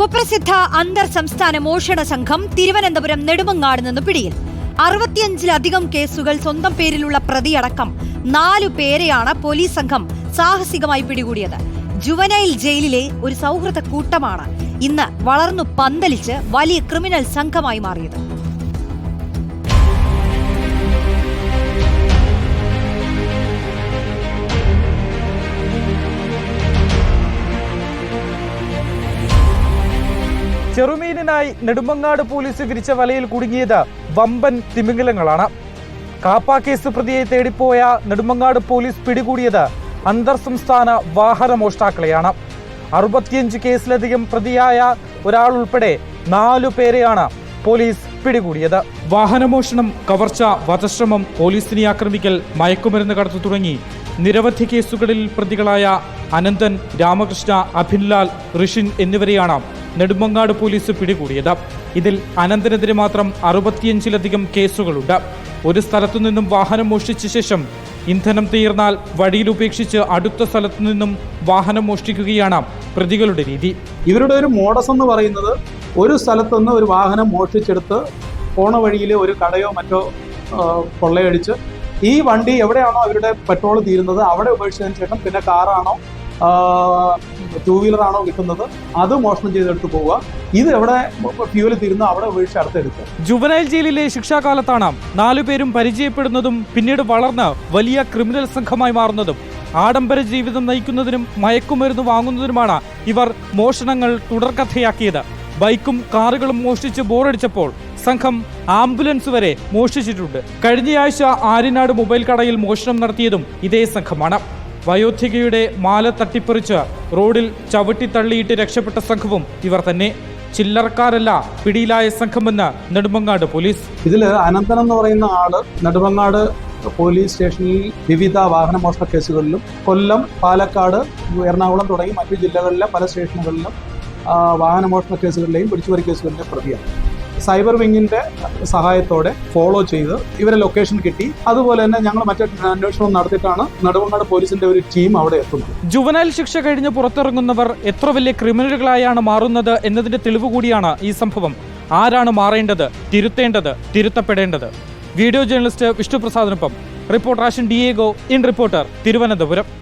കുപ്രസിദ്ധ അന്തർ സംസ്ഥാന മോഷണ സംഘം തിരുവനന്തപുരം നെടുമങ്ങാട് നിന്ന് പിടിയിൽ. അറുപത്തിയഞ്ചിലധികം കേസുകൾ സ്വന്തം പേരിലുള്ള പ്രതിയടക്കം നാലു പേരെയാണ് പോലീസ് സംഘം സാഹസികമായി പിടികൂടിയത്. ജുവനൈൽ ജയിലിലെ ഒരു സൗഹൃദ കൂട്ടമാണ് ഇന്ന് വളർന്നു പന്തലിച്ച് വലിയ ക്രിമിനൽ സംഘമായി മാറിയത്. ചെറുമീനിനായി നെടുമങ്ങാട് പോലീസ് വിരിച്ച വലയിൽ കുടുങ്ങിയത് വമ്പൻ തിമിംഗലങ്ങളാണ്. കാപ്പ കേസ് പ്രതിയെ തേടിപ്പോയ നെടുമങ്ങാട് പോലീസ് പിടികൂടിയത് അന്തർ സംസ്ഥാന വാഹന മോഷ്ടാക്കളെയാണ് അറുപത്തിയഞ്ച് കേസിലധികം പ്രതിയായ ഒരാൾ ഉൾപ്പെടെ നാലു പേരെയാണ് പോലീസ് പിടികൂടിയത്. വാഹനമോഷണം കവർച്ച വധശ്രമം പോലീസിനെ ആക്രമിക്കൽ മയക്കുമരുന്ന് കടത്തു തുടങ്ങി. നിരവധി കേസുകളിൽ പ്രതികളായ അനന്തൻ രാമകൃഷ്ണ അഭിൻലാൽ ഋഷിൻ എന്നിവരെയാണ് നെടുമങ്ങാട് പോലീസ് പിടികൂടിയത്. ഇതിൽ അനന്തനെതിരെ മാത്രം അറുപത്തിയഞ്ചിലധികം കേസുകളുണ്ട്. ഒരു സ്ഥലത്തു നിന്നും വാഹനം മോഷ്ടിച്ച ശേഷം ഇന്ധനം തീർന്നാൽ വഴിയിൽ ഉപേക്ഷിച്ച് അടുത്ത സ്ഥലത്തു നിന്നും വാഹനം മോഷ്ടിക്കുകയാണ് പ്രതികളുടെ രീതി. ഇവരുടെ ഒരു മോഡസ് എന്ന് പറയുന്നത് ഒരു സ്ഥലത്തുനിന്ന് ഒരു വാഹനം മോഷ്ടിച്ചെടുത്ത് പോണ വഴിയിലെ ഒരു കടയോ മറ്റോ കൊള്ളയടിച്ച് ഈ വണ്ടി എവിടെയാണോ അവരുടെ പെട്രോൾ തീരുന്നത് അവിടെ ഉപേക്ഷിച്ചതിന് ശേഷം പിന്നെ കാറാണോ ടൂ വീലർ ആണോ കിട്ടുന്നത് അത് മോഷണം ചെയ്തെടുത്ത് പോവുക. ഇത് എവിടെ ഫ്യൂവൽ തീരുന്ന അവിടെ ഉപേക്ഷിച്ച് അടുത്തെടുക്കുക. ജുവനൈൽ ജയിലിലെ ശിക്ഷാകാലത്താണ് നാലുപേരും പരിചയപ്പെടുന്നതും പിന്നീട് വളർന്ന് വലിയ ക്രിമിനൽ സംഘമായി മാറുന്നതും. ആഡംബര ജീവിതം നയിക്കുന്നതിനും മയക്കുമരുന്ന് വാങ്ങുന്നതിനുമാണ് ഇവർ മോഷണങ്ങൾ തുടർക്കഥയാക്കിയത്. ബൈക്കും കാറുകളും മോഷ്ടിച്ച് ബോറടിച്ചപ്പോൾ സംഘം ആംബുലൻസ് വരെ മോഷ്ടിച്ചിട്ടുണ്ട്. കഴിഞ്ഞയാഴ്ച ആര്യനാട് മൊബൈൽ കടയിൽ മോഷണം നടത്തിയതും ഇതേ സംഘമാണ്. വയോധികയുടെ മാല തട്ടിപ്പറിച്ച് റോഡിൽ ചവിട്ടി തള്ളിയിട്ട് രക്ഷപ്പെട്ട സംഘവും ഇവർ തന്നെ. ചില്ലറക്കാരല്ല പിടിയിലായ സംഘമെന്ന് നെടുമങ്ങാട് പോലീസ്. ഇതിൽ അനന്തൻ എന്ന് പറയുന്ന ആൾ നെടുമങ്ങാട് പോലീസ് സ്റ്റേഷനിൽ വിവിധ വാഹന മോഷണ കേസുകളിലും കൊല്ലം പാലക്കാട് എറണാകുളം തുടങ്ങി മറ്റു ജില്ലകളിലെ പല സ്റ്റേഷനുകളിലും വാഹന മോഷണ കേസുകളിലെയും പിടിച്ചുപറി കേസുകളിലെയും പ്രതിയാണ്. സൈബർ വിങ്ങിന്റെ സഹായത്തോടെ ഫോളോ ചെയ്ത് ഇവരെ ലൊക്കേഷൻ കിട്ടി. അതുപോലെ തന്നെ ഞങ്ങൾ മറ്റേ അന്വേഷണം നടത്തിയിട്ടാണ് നടുവങ്ങാട് പോലീസിന്റെ ഒരു ടീം അവിടെ എത്തുന്നത്. ജുവനൈൽ ശിക്ഷ കഴിഞ്ഞ് പുറത്തിറങ്ങുന്നവർ എത്ര വലിയ ക്രിമിനലുകളായാണ് മാറുന്നത് എന്നതിന്റെ തെളിവ് കൂടിയാണ് ഈ സംഭവം. ആരാണ് മാറേണ്ടത് തിരുത്തേണ്ടത് തിരുത്തപ്പെടേണ്ടത്? Video journalist വിഷ്ണുപ്രസാദിനൊപ്പം. Reporter Ashan Diego in Reporter Thiruvananthapuram.